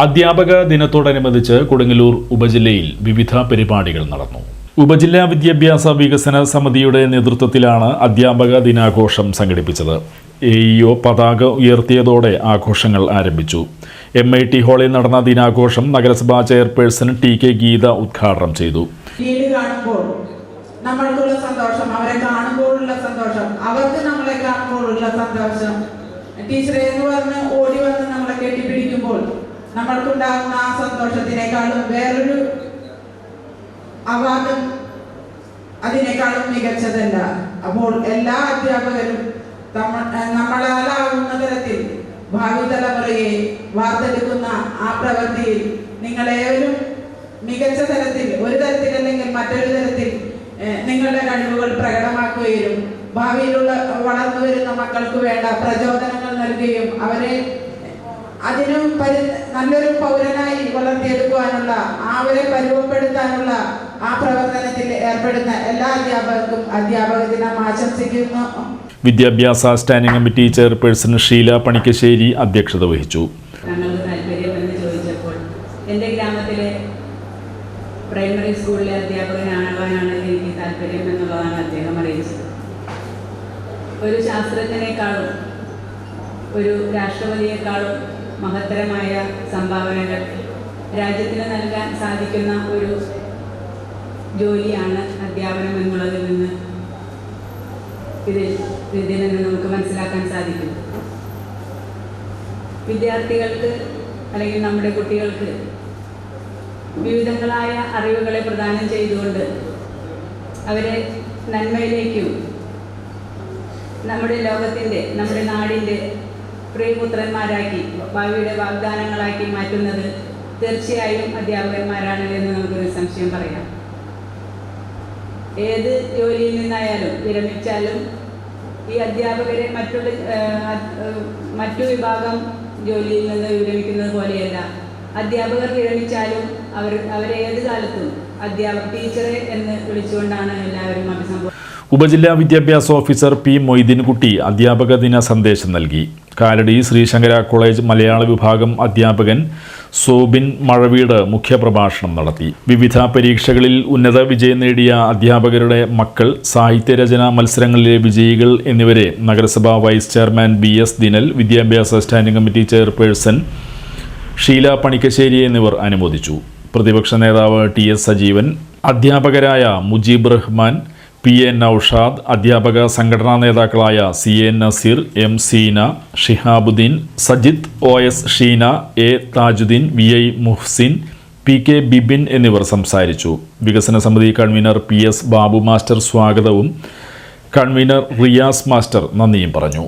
അധ്യാപക ദിനത്തോടനുബന്ധിച്ച് കൊടുങ്ങല്ലൂർ ഉപജില്ലയിൽ വിവിധ പരിപാടികൾ നടന്നു. ഉപജില്ലാ വിദ്യാഭ്യാസ വികസന സമിതിയുടെ നേതൃത്വത്തിലാണ് അധ്യാപക ദിനാഘോഷം സംഘടിപ്പിച്ചത്. എ ഇഒ പതാക ഉയർത്തിയതോടെ ആഘോഷങ്ങൾ ആരംഭിച്ചു. എം ഐ ടി ഹാളിൽ നടന്ന ദിനാഘോഷം നഗരസഭാ ചെയർപേഴ്സൺ ടി കെ ഗീത ഉദ്ഘാടനം ചെയ്തു. നമ്മൾക്കുള്ള സന്തോഷം അവരെ കാണുമ്പോഴുള്ള സന്തോഷം അവർക്ക് നമ്മളെ കാണുമ്പോഴുള്ള സന്തോഷം. ടീച്ചറെ എന്ന് പറഞ്ഞ് ഓടി വന്ന് നമ്മളെ കെട്ടിപ്പിടിക്കുമ്പോൾ നമ്മൾക്കുണ്ടാകുന്ന ആ സന്തോഷത്തിനേക്കാളും വേറൊരു അവാർഡും അതിനേക്കാളും മികച്ചതല്ല. അപ്പോൾ എല്ലാ അധ്യാപകരും നമ്മളാലാവുന്ന തരത്തിൽ ഭാവി തലമുറയെ വാർത്തെടുക്കുന്ന ആ പ്രവൃത്തിയിൽ നിങ്ങളേവരും മികച്ച തരത്തിൽ ഒരു തരത്തിൽ അല്ലെങ്കിൽ മറ്റൊരു തരത്തിൽ നിങ്ങളുടെ കഴിവുകൾ പ്രകടമാക്കുകയും ഭാവിയിലുള്ള വളർന്നു വരുന്ന മക്കൾക്ക് വേണ്ട പ്രചോദനങ്ങൾ നൽകുകയും അവരെ അതിനു പരി നല്ലൊരു പൗരനായി വളർത്തിയെടുക്കുവാനുള്ള അവരെ പരുവപ്പെടുത്താനുള്ള ആ പ്രവർത്തനത്തിൽ ഏർപ്പെടുന്ന എല്ലാ അധ്യാപകർക്കും അധ്യാപക ദിനം ആശംസിക്കുന്നു. വിദ്യാഭ്യാസ standing committee chairperson Sheela Panikkassery അധ്യക്ഷത വഹിച്ചു. എന്റെ ഗ്രാമത്തിലെ പ്രൈമറി സ്കൂളിലെ അധ്യാപകനാകാനാണ് എനിക്ക് താല്പര്യം എന്നുള്ളതാണ് അദ്ദേഹം അറിയിച്ചത്. ഒരു ശാസ്ത്രജ്ഞനേക്കാളും ഒരു രാഷ്ട്രപതിയേക്കാളും മഹത്തരമായ സംഭാവനകൾ. രാജ്യത്തിന് നൽകാൻ സാധിക്കുന്ന ഒരു ജോലിയാണ് അധ്യാപനം എന്നുള്ളതിൽ നിന്ന് ഇതിൽ ഇതിൽ നിന്ന് നമുക്ക് മനസ്സിലാക്കാൻ സാധിക്കും. വിദ്യാർത്ഥികൾക്ക് അല്ലെങ്കിൽ നമ്മുടെ കുട്ടികൾക്ക് വിവിധങ്ങളായ അറിവുകളെ പ്രദാനം ചെയ്തുകൊണ്ട് അവരെ നന്മയിലേക്കും നമ്മുടെ ലോകത്തിന്റെ നമ്മുടെ നാടിന്റെ പ്രിയപുത്രന്മാരാക്കി ഭാവിയുടെ വാഗ്ദാനങ്ങളാക്കി മാറ്റുന്നത് തീർച്ചയായും അധ്യാപകന്മാരാണ് എന്ന് നമുക്കൊരു സംശയം പറയാം. ഏത് ജോലിയിൽ നിന്നായാലും വിരമിച്ചാലും ഈ അധ്യാപകരെ മറ്റുള്ള മറ്റു വിഭാഗം ജോലിയിൽ നിന്ന് വിരമിക്കുന്നത് പോലെയല്ല. അധ്യാപകർ വിരമിച്ചാലും അവർ അവരെ ഏത് കാലത്തും അധ്യാപക ടീച്ചറെ എന്ന് വിളിച്ചുകൊണ്ടാണ് എല്ലാവരും അഭിസംബോധന ഉപജില്ലാ വിദ്യാഭ്യാസ ഓഫീസർ പി മൊയ്തീൻകുട്ടി അധ്യാപക ദിന സന്ദേശം നൽകി. കാലടി ശ്രീശങ്കര കോളേജ് മലയാള വിഭാഗം അധ്യാപകൻ സോബിൻ മഴവീട് മുഖ്യപ്രഭാഷണം നടത്തി. വിവിധ പരീക്ഷകളിൽ ഉന്നത വിജയം നേടിയ അധ്യാപകരുടെ മക്കൾ സാഹിത്യരചനാ മത്സരങ്ങളിലെ വിജയികൾ എന്നിവരെ നഗരസഭാ vice chairman B S Dinal വിദ്യാഭ്യാസ standing committee chairperson Sheela Panikkassery എന്നിവർ അനുമോദിച്ചു. പ്രതിപക്ഷ നേതാവ് ടി എസ് സജീവൻ അധ്യാപകരായ മുജീബ് റഹ്മാൻ പി എ നൌഷാദ് അധ്യാപക സംഘടനാ നേതാക്കളായ C A Nazeer M Seena Shihabuddin Sajith O S Sheena A Thajuddeen V I Muhsin P K Bibin എന്നിവർ സംസാരിച്ചു. വികസന സമിതി convener P S Babu master സ്വാഗതവും കൺവീനർ റിയാസ് മാസ്റ്റർ നന്ദിയും പറഞ്ഞു.